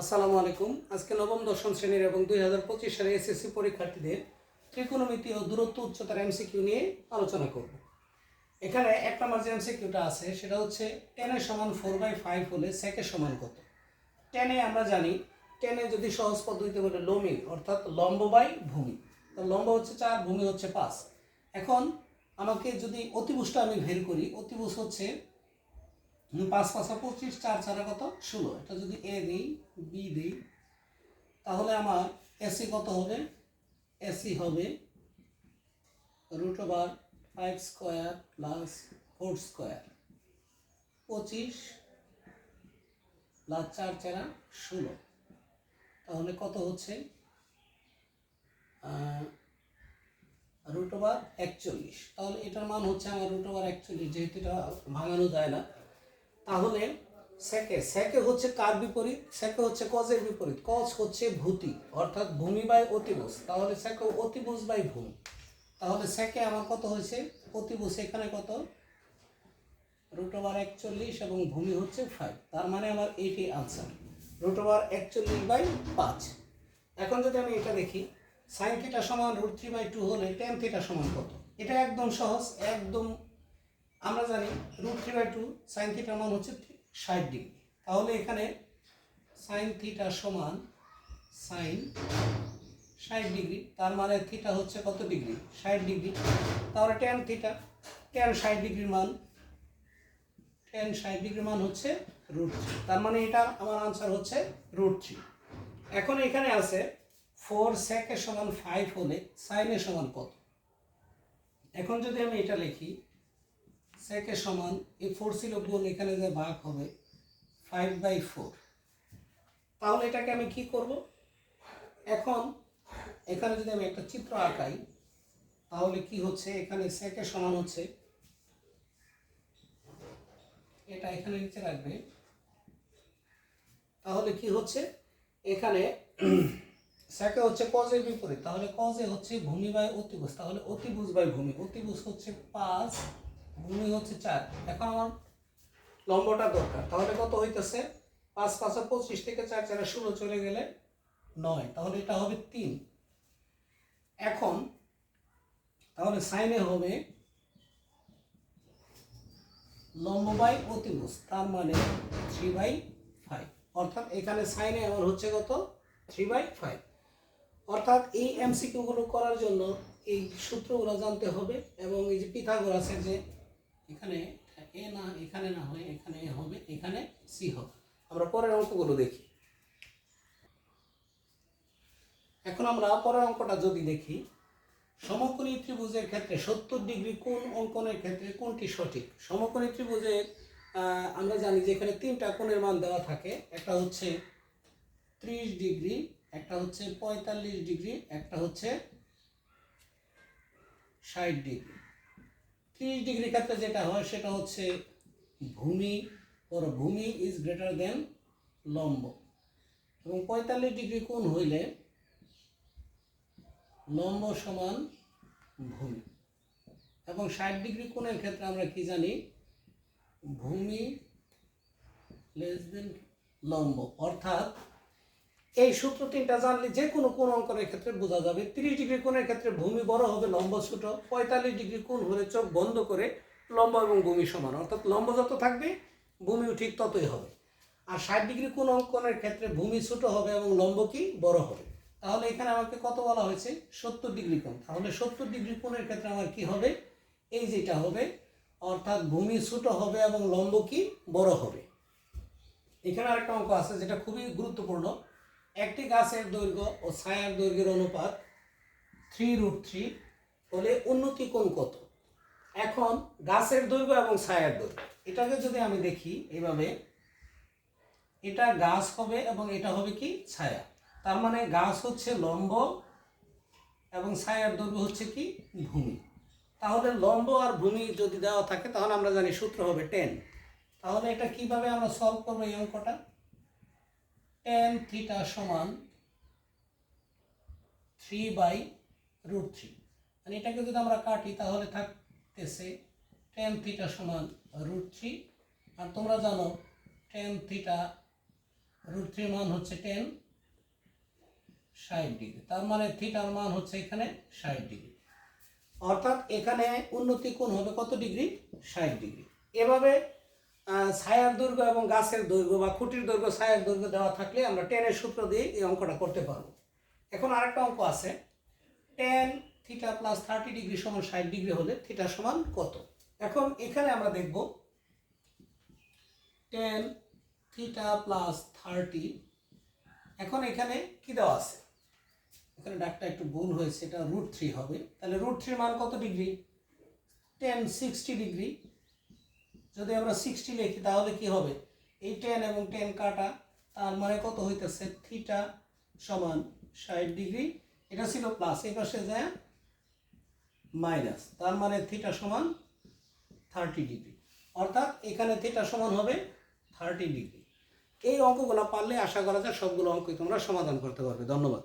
আসসালামু আলাইকুম। আজকে নবম, দশম শ্রেণির এবং দুই হাজার পঁচিশ সালে এসএসসি পরীক্ষার্থীদের ত্রিকোণমিতি ও দূরত্ব, উচ্চতার এমসিকিউ নিয়ে আলোচনা করব। এখানে এক নম্বর যে এমসিকিউটা আছে, সেটা হচ্ছে টেনের সমান ফোর বাই ফাইভ হলে সেকের সমান কত? টেনে আমরা জানি, টেনে যদি সহজ পদ্ধতিতে বলে লমি, অর্থাৎ লম্ব বাই ভূমি লম্ব হচ্ছে চার, ভূমি হচ্ছে পাঁচ। এখন আমাকে যদি অতিভুজটা আমি বের করি, অতিভুজ হচ্ছে পাঁচ পাঁচা পঁচিশ, চার চারা কত? ষোলো। এটা যদি এ দিই, বি দিই, তাহলে আমার এসি কত হবে? এসি হবে root over five square plus four square পঁচিশ প্লাস চার, চারা ষোলো। তাহলে কত হচ্ছে? রুট ওভার একচল্লিশ। তাহলে এটার মান হচ্ছে আমার রুট ওভার একচল্লিশ। যেহেতু এটা ভাঙানো যায় না তাহলে সেকে সেকে হচ্ছে কার বিপরীত? সেকে হচ্ছে কজের বিপরীত? কজ হচ্ছে ভূতি, অর্থাৎ ভূমি বাই অতিভুজ। তাহলে সেকে অতিভুজ বাই ভূমি। তাহলে সেকে আমার কত হয়েছে? অতিভুজ এখানে কত? রুট ওভার একচল্লিশ এবং ভূমি হচ্ছে ফাইভ তার মানে আমার এইটি আনসার রুট ওভার একচল্লিশ বাই পাঁচ। এখন যদি আমি এটা দেখি সাইন থিটা সমান রুট থ্রি বাই টু হলে টেন থিটা সমান কত? এটা একদম সহজ, একদম আমরা জানি root three by two sine থিটার মান হচ্ছে ষাট ডিগ্রি। তাহলে এখানে সাইন থিটা সমান সাইন ষাট ডিগ্রি, তার মানে থিটা হচ্ছে কত ডিগ্রি? ষাট ডিগ্রি। তাহলে টেন থিটা টেন ষাট ডিগ্রির মান টেন ষাট ডিগ্রির মান হচ্ছে রুট থ্রি। তার মানে এটা আমার আনসার হচ্ছে রুট থ্রি। এখন এখানে আছে ফোর সেকের সমান ফাইভ হলে সাইনের সমান কত? এখন যদি আমি এটা লিখি সেকের সমান, এই ফোর ছিল গুণ, এখানে যে ভাগ হবে ফাইভ বাই ফোর তাহলে এটাকে আমি কি করব? এখন, এখানে যদি আমি একটা চিত্র আঁকাই, তাহলে কি হচ্ছে? এখানে সেকের সমান হচ্ছে, এটা এখানে নিচে রাখবে। তাহলে কি হচ্ছে? এখানে সেকে হচ্ছে কজের বিপরীত, তাহলে কজে হচ্ছে ভূমি বাই অতিভুজ, তাহলে অতিভুজ বাই ভূমি, অতিভুজ হচ্ছে পাঁচ ভূমি হচ্ছে চার। এখন আমার লম্বটা দরকার। তাহলে কত হইতেছে? পাঁচ, পাঁচা পঁচিশ থেকে চার, চারে ষোলো চলে গেলে নয়। তাহলে এটা হবে তিন। এখন তাহলে সাইনে হবে লম্ব বাই তার মানে থ্রি বাই ফাইভ অর্থাৎ এখানে সাইনে আমার হচ্ছে কত? থ্রি বাই ফাইভ অর্থাৎ এই এমসিকিউগুলো করার জন্য এই সূত্রগুলো জানতে হবে এবং এই যে পিথাগোর আছে যে এখানে এ না, এখানে না হয়, এখানে এ হবে, এখানে সি হবে। আমরা পরের অঙ্কগুলো দেখি। এখন আমরা পরের অঙ্কটা যদি দেখি, সমকোণী ত্রিভুজের ক্ষেত্রে সত্তর ডিগ্রি কোণ অঙ্কনের ক্ষেত্রে কোনটি সঠিক? সমকোণী ত্রিভুজের আমরা জানি যে এখানে তিনটা কোণের মান দেওয়া থাকে, একটা হচ্ছে ত্রিশ ডিগ্রি, একটা হচ্ছে পঁয়তাল্লিশ ডিগ্রি, একটা হচ্ছে ষাট ডিগ্রি। ত্রিশ ডিগ্রি ক্ষেত্রে যেটা হয়, সেটা হচ্ছে ভূমি, ওর ভূমি ইজ গ্রেটার দেন লম্ব। এবং পঁয়তাল্লিশ ডিগ্রি কোণ হইলে লম্ব সমান ভূমি। এবং ষাট ডিগ্রি কোণের ক্ষেত্রে আমরা কি জানি? ভূমি লেস দেন লম্ব। অর্থাৎ এই সূত্র তিনটা জানলে যে কোনো কোণ অঙ্কনের ক্ষেত্রে বোঝা যাবে। তিরিশ ডিগ্রি কোণের ক্ষেত্রে ভূমি বড় হবে লম্ব ছোট, পঁয়তাল্লিশ ডিগ্রি কোণ হলে চোখ বন্ধ করে লম্ব এবং ভূমি সমান। অর্থাৎ লম্ব যত থাকবে, ভূমিও ঠিক ততই হবে। আর ষাট ডিগ্রি কোণ অঙ্কনের ক্ষেত্রে ভূমি ছোট হবে এবং লম্ব কি? বড় হবে। তাহলে এখানে আমাকে কত বলা হয়েছে? সত্তর ডিগ্রি কোণ। তাহলে সত্তর ডিগ্রি কোণের ক্ষেত্রে আমার কি হবে? এই যেটা হবে, অর্থাৎ ভূমি ছোট হবে এবং লম্ব কি? বড় হবে। এখানে আরেকটা অঙ্ক আছে যেটা খুবই গুরুত্বপূর্ণ। একটি গাছের দৈর্ঘ্য ও ছায়ার দৈর্ঘ্যের অনুপাত থ্রি রুট থ্রি হলে উন্নতি কোণ কত? এখন গাছের দৈর্ঘ্য এবং ছায়ার দৈর্ঘ্য। এটাকে যদি আমি দেখি এইভাবে, এটা গাছ হবে এবং এটা হবে কি? ছায়া। তার মানে গাছ হচ্ছে লম্ব এবং ছায়ার দৈর্ঘ্য হচ্ছে কি? ভূমি। তাহলে লম্ব আর ভূমি যদি দেওয়া থাকে, তাহলে আমরা জানি সূত্র হবে টেন তাহলে এটা কীভাবে আমরা সলভ করব এই অঙ্কটা? টেন থিটা সমান থ্রি বাই রুট থ্রি মানে এটাকে যদি আমরা কাটি, তাহলে থাকতেছে টেন থিটা সমান রুট থ্রি আর তোমরা জানো টেন থিটা রুট থ্রি মান হচ্ছে টেন ষাট ডিগ্রি। তার মানে থিটার মান হচ্ছে এখানে ষাট ডিগ্রি। অর্থাৎ এখানে উন্নতি কোণ হবে কত ডিগ্রি? ষাট ডিগ্রি। এভাবে ছায়ার দৈর্ঘ্য এবং গাছের দৈর্ঘ্য বা খুঁটির দৈর্ঘ্য, ছায়ার দৈর্ঘ্য দেওয়া থাকলে আমরা টেনের সূত্র দিয়ে এই অঙ্কটা করতে পারব। এখন আরেকটা অঙ্ক আছে। Tan theta plus thirty degree সমান ষাট ডিগ্রি হলে থিটা সমান কত? এখন এখানে আমরা দেখব টেন থিটা প্লাস থার্টি এখন এখানে কি দেওয়া আছে? এখানে ডাকটা একটু ভুল হয়েছে, এটা রুট থ্রি হবে। তাহলে রুট থ্রির মান কত ডিগ্রি টেন সিক্সটি ডিগ্রি যদি আমরা সিক্সটি লিখি, তাহলে কি হবে? এই টেন এবং টেন কাটা, তার মানে কত হইতেছে? থিটা সমান ষাট ডিগ্রি এটা ছিল প্লাস এই পাশে যায় মাইনাস তার মানে থিটা সমান থার্টি ডিগ্রি অর্থাৎ এখানে থিটা সমান হবে থার্টি ডিগ্রি এই অঙ্কগুলো পারলে আশা করা যায় সবগুলো অঙ্কই তোমরা সমাধান করতে পারবে। ধন্যবাদ।